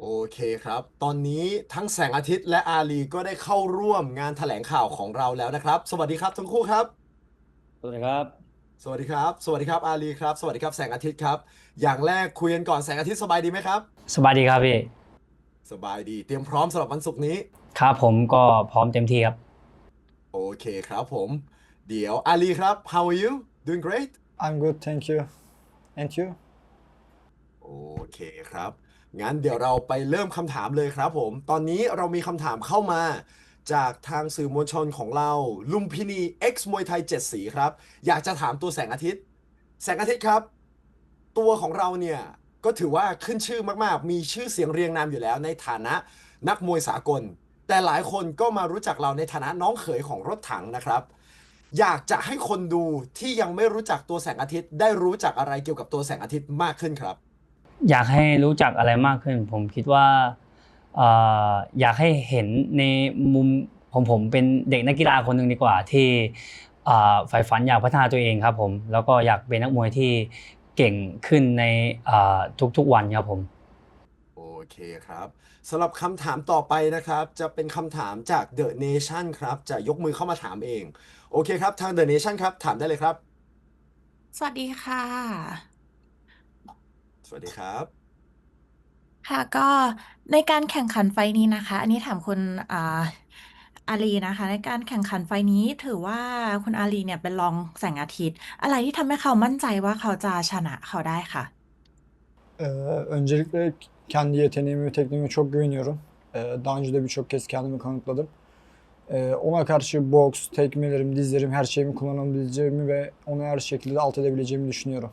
โอเคครับ ตอนนี้ทั้งแสงอาทิตย์และอาลีก็ได้เข้าร่วมงานแถลงข่าวของเราแล้วนะครับ สวัสดีครับทั้งคู่ครับ สวัสดีครับ สวัสดีครับ สวัสดีครับอาลีครับ สวัสดีครับแสงอาทิตย์ครับ อย่างแรกคุยกันก่อนแสงอาทิตย์สบายดีไหมครับ สบายดีครับพี่ สบายดี เตรียมพร้อมสำหรับวันศุกร์นี้ ครับผมก็พร้อมเต็มที่ครับ โอเคครับผม เดี๋ยวอาลีครับ how are you doing great I'm good, thank you. And you? โอเคครับ งั้นเดี๋ยวเราไปเริ่มคำถามเลยครับผม ตอนนี้เรามีคำถามเข้ามาจากทางสื่อมวลชนของเรา ลุมพินี X มวยไทย 7 สีครับ อยากจะถามตัวแสงอาทิตย์ แสงอาทิตย์ครับ ตัวของเราเนี่ยก็ถือว่าขึ้นชื่อมากๆ มีชื่อเสียงเรียงนามอยู่แล้วในฐานะนักมวยสากล แต่หลายคนก็มารู้จักเราในฐานะน้องเขยของรถถังนะครับ อยากจะให้คนดูที่ยังไม่รู้จักตัวแสงอาทิตย์ ได้รู้จักอะไรเกี่ยวกับตัวแสงอาทิตย์มากขึ้นครับ อยากให้รู้จักอะไรมากขึ้น ผมคิดว่าเอ่ออยากให้เห็นในมุมของผมเป็นเด็กนักกีฬาคนหนึ่งดีกว่าที่เอ่อใฝ่ฝันอยากพัฒนาตัวเองครับผมแล้วก็อยากเป็นนักมวยที่เก่งขึ้นในเอ่อทุกๆวันครับผมโอเคครับสำหรับคำถามต่อไปนะครับ จะเป็นคำถามจาก The Nation ครับจะยกมือเข้ามาถามเอง โอเคครับ ทาง The Nation ครับ ถามได้เลยครับ สวัสดีค่ะ สวัสดีครับ ค่ะก็ในการแข่งขันไฟล์นี้นะคะ อันนี้ถามคุณอ่าอาลีนะคะ ในการแข่งขันไฟล์นี้ถือว่าคุณอาลีเนี่ยเป็นรองแสงอาทิตย์ อะไรที่ทำให้เขามั่นใจว่าเขาจะชนะเขาได้ค่ะ Ee, öncelikle kendi yeteneğime ve tekniğime çok güveniyorum. Ee, daha önce de birçok kez kendimi kanıtladım. Ee, ona karşı boks, tekmelerim, dizlerim, her şeyimi kullanabileceğimi ve onu her şekilde alt edebileceğimi düşünüyorum.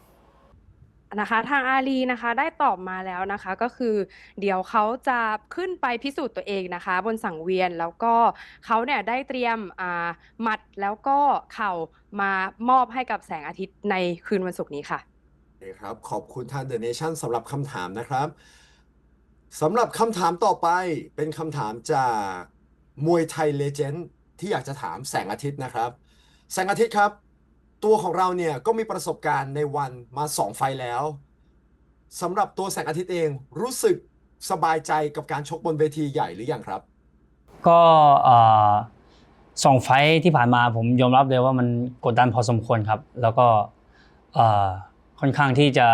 นะคะทางอาลีนะคะได้ตอบมาแล้วนะคะก็คือเดี๋ยวเขาจะขึ้นไปพิสูจน์ตัวเองนะคะ บนสังเวียนแล้วก็เขาเนี่ยได้เตรียมหมัดแล้วก็เข่ามามอบให้กับแสงอาทิตย์ในคืนวันศุกร์นี้ค่ะโอเครับขอบคุณทาง The Nation สำหรับคำถามนะครับสำหรับคำถามต่อไปเป็นคำถามจากมวยไทยเลเจนด์ที่อยากจะถามแสงอาทิตย์นะครับ แสงอาทิตย์ครับ ตัวของเราเนี่ยก็มีประสบการณ์ในวันมาสองไฟแล้วสำหรับตัวแสงอาทิตย์เองรู้สึกสบายใจกับการชกบนเวทีใหญ่หรือยังครับ ก็สองไฟที่ผ่านมาผมยอมรับเลยว่ามันกดดันพอสมควรครับ แล้วก็ค่อนข้างที่จะ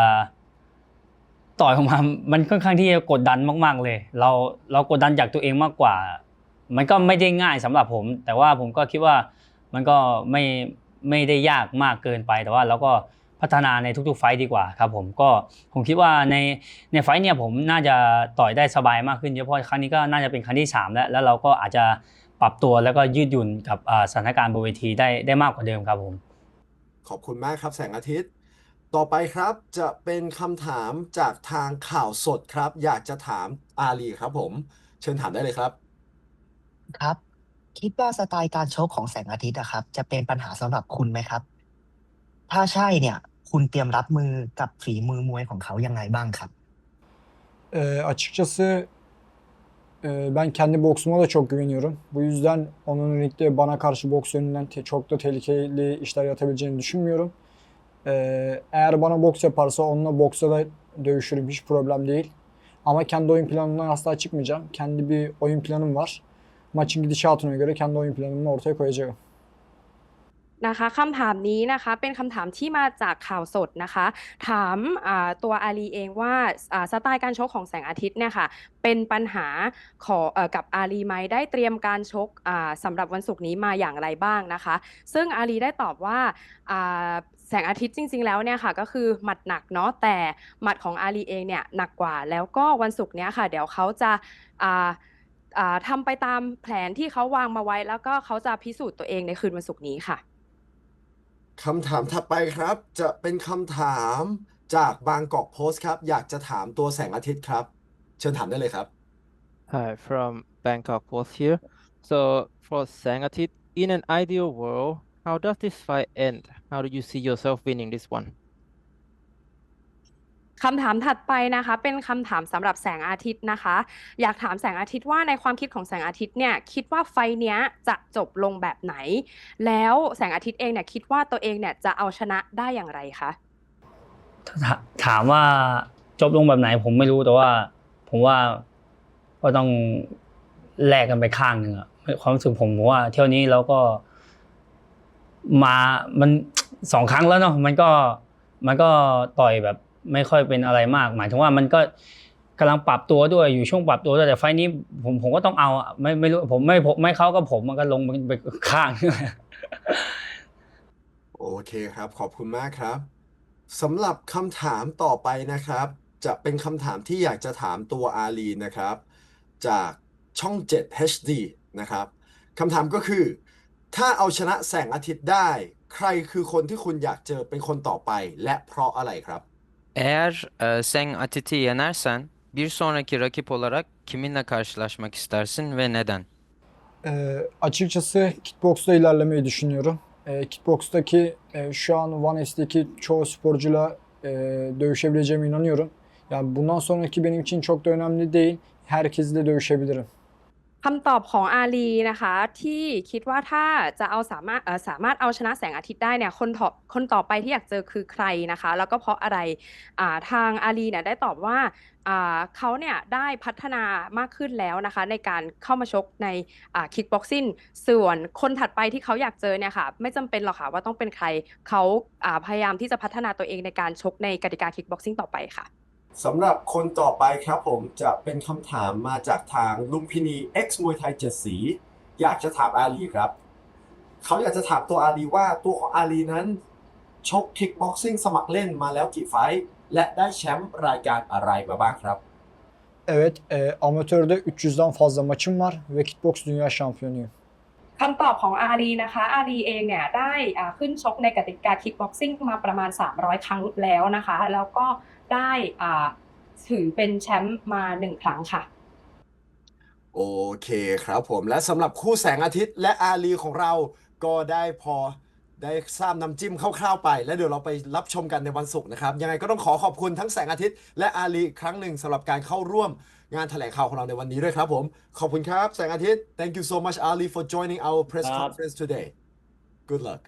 ต่อยออกมา มันค่อนข้างที่จะกดดันมาก ๆเลย เราเรากดดันจากตัวเองมากกว่า มันก็ไม่ได้ง่ายสำหรับผม แต่ว่าผมก็คิดว่ามันก็ไม่ ไม่ได้ยากมากเกินไป แต่ว่าเราก็พัฒนาในทุกๆไฟท์ดีกว่าครับผมก็ผมคิดว่าในในไฟท์เนี่ยผมน่าจะต่อยได้สบายมากขึ้นเยอะเพราะครั้งนี้ก็น่าจะเป็นครั้งที่สามแล้วแล้วเราก็อาจจะปรับตัวแล้วก็ยืดหยุ่นกับอ่าสถานการณ์บนเวทีได้ได้มากกว่าเดิมครับผม ขอบคุณมากครับแสงอาทิตย์ ต่อไปครับจะเป็นคำถามจากทางข่าวสดครับ อยากจะถามอาลีครับผม เชิญถามได้เลยครับ ครับ คิดว่าสไตล์การชกของแสงอาทิตย์อะครับ จะเป็นปัญหาสำหรับคุณไหมครับ ถ้าใช่เนี่ย คุณเตรียมรับมือกับฝีมือมวยของเขายังไงบ้างครับ Ee, açıkçası e, ben kendi boksuma da çok güveniyorum. Bu yüzden onun ringde bana karşı boks yönünden te- çok da tehlikeli işler yatabileceğini düşünmüyorum. Ee, eğer bana boks yaparsa onunla boksa da dövüşürüm hiç problem değil. Ama kendi oyun planımdan asla çıkmayacağım. Kendi bir oyun planım var. Maçın gidişatına göre kendi oyun planımı ortaya koyacağım. นะคะคำถามนี้นะคะเป็นคำถามที่มาจากข่าวสดนะคะ ถามาตัวอาลีเองว่าสไตล์การชกของแสงอาทิตย์เนี่ยค่ะเป็นปัญหาขอเอ่อกับอาลีไหมได้เตรียมการชกสำหรับวันศุกร์นี้มาอย่างไรบ้างนะคะ ซึ่งอาลีได้ตอบว่าอ่าแสงอาทิตย์จริง ๆ แล้วเนี่ยค่ะก็คือหมัดหนักเนาะแต่หมัดของอาลีเองเนี่ยหนักกว่าแล้วก็วันศุกร์เนี้ยค่ะ เดี๋ยวเขาจะ อ่าอ่าทำไปตามแผนที่เขาวางมาไว้ แล้วก็เขาจะพิสูจน์ตัวเองในคืนวันศุกร์นี้ค่ะคำถามถัดไปครับ จะเป็นคำถามจากบางกอกโพสต์ครับ อยากจะถามตัวแสงอาทิตย์ครับ เชิญถามได้เลยครับ Hi, from Bangkok Post here. So, for Sangatit, in an ideal world, how does this fight end? How do you see yourself winning this one? คำถามถัดไปนะคะ เป็นคำถามสำหรับแสงอาทิตย์นะคะ อยากถามแสงอาทิตย์ว่าในความคิดของแสงอาทิตย์เนี่ยคิดว่าไฟเนี้ยจะจบลงแบบไหน แล้วแสงอาทิตย์เองเนี่ยคิดว่าตัวเองเนี่ยจะเอาชนะได้อย่างไรคะถาถามว่าจบลงแบบไหน ผมไม่รู้แต่ว่า ผมว่าก็ต้องแลกกันไปข้างหนึ่งอะความรู้สึกผมผมว่า เที่ยวนี้เราก็มามันสองครั้งแล้วเนาะมันก็มันก็ต่อยแบบ ไม่ค่อยเป็นอะไรมาก หมายถึงว่ามันก็กำลังปรับตัวด้วยอยู่ช่วงปรับตัวด้วยแต่ไฟนี้ผมผมก็ต้องเอาไม่ไม่รู้ผมไม่ผมไม่เขาก็ผมมันก็ลงไปข้างโอเคครับ ขอบคุณมากครับสำหรับคำถามต่อไปนะครับ จะเป็นคำถามที่อยากจะถามตัวอาลีนะครับ จากช่อง 7 HD นะครับคำถามก็คือ ถ้าเอาชนะแสงอาทิตย์ได้ ใครคือคนที่คุณอยากเจอเป็นคนต่อไป และเพราะอะไรครับ Eğer e, Seng Atit'i yenersen bir sonraki rakip olarak kiminle karşılaşmak istersin ve neden? Ee, açıkçası kickboksta ilerlemeyi düşünüyorum. Ee, kickbokstaki e, şu an One S'teki çoğu sporcuyla e, dövüşebileceğime inanıyorum. Yani bundan sonraki benim için çok da önemli değil. Herkesle dövüşebilirim. คำตอบของอาลีนะคะ ที่คิดว่าถ้าจะเอาสามารถสามารถเอาชนะแสงอาทิตย์ได้เนี่ยคนต่อคนต่อไปที่อยากเจอคือใครนะคะ แล้วก็เพราะอะไรทางอาลีเนี่ยได้ตอบว่าเขาเนี่ยได้พัฒนามากขึ้นแล้วนะคะ ในการเข้ามาชกในคิกบ็อกซิ่งส่วนคนถัดไปที่เขาอยากเจอเนี่ยค่ะไม่จำเป็นหรอกค่ะว่าต้องเป็นใครเขาพยายามที่จะพัฒนาตัวเองในการชกในกติกาคิกบ็อกซิ่งต่อไปค่ะ สำหรับคนต่อไปครับผมจะเป็นคำถามมาจากทางลุมพินี X มวยไทยเจ็ดสี อยากจะถามอาลีครับ เขาอยากจะถามตัวอาลีว่าตัวของอาลีนั้น ชกคิกบ็อกซิ่งสมัครเล่นมาแล้วกี่ไฟท์และได้แชมป์รายการอะไรมาบ้างครับ Evet, e, amatörde 300'den fazla maçım var ve kickboks dünya şampiyonuyum. คำตอบของอารีนะคะ อารีเองเนี่ยได้ขึ้นชกในกติกาคิกบ็อกซิ่งมาประมาณ 300 ครั้งแล้วนะคะ แล้วก็ได้ถือเป็นแชมป์มาหนึ่งครั้งค่ะ โอเคครับผมและสำหรับคู่แสงอาทิตย์และอาลีของเราก็ได้พอได้ทราบน้ำจิ้มคร่าวๆไป แล้วเดี๋ยวเราไปรับชมกันในวันศุกร์นะครับ ยังไงก็ต้องขอขอบคุณทั้งแสงอาทิตย์และอาลีครั้งหนึ่งสำหรับการเข้าร่วม งานแถลงข่าวของเราในวันนี้ด้วยครับผม ขอบคุณครับ แสงอาทิตย์ thank you so much Ali for joining our press ครับ conference today good luck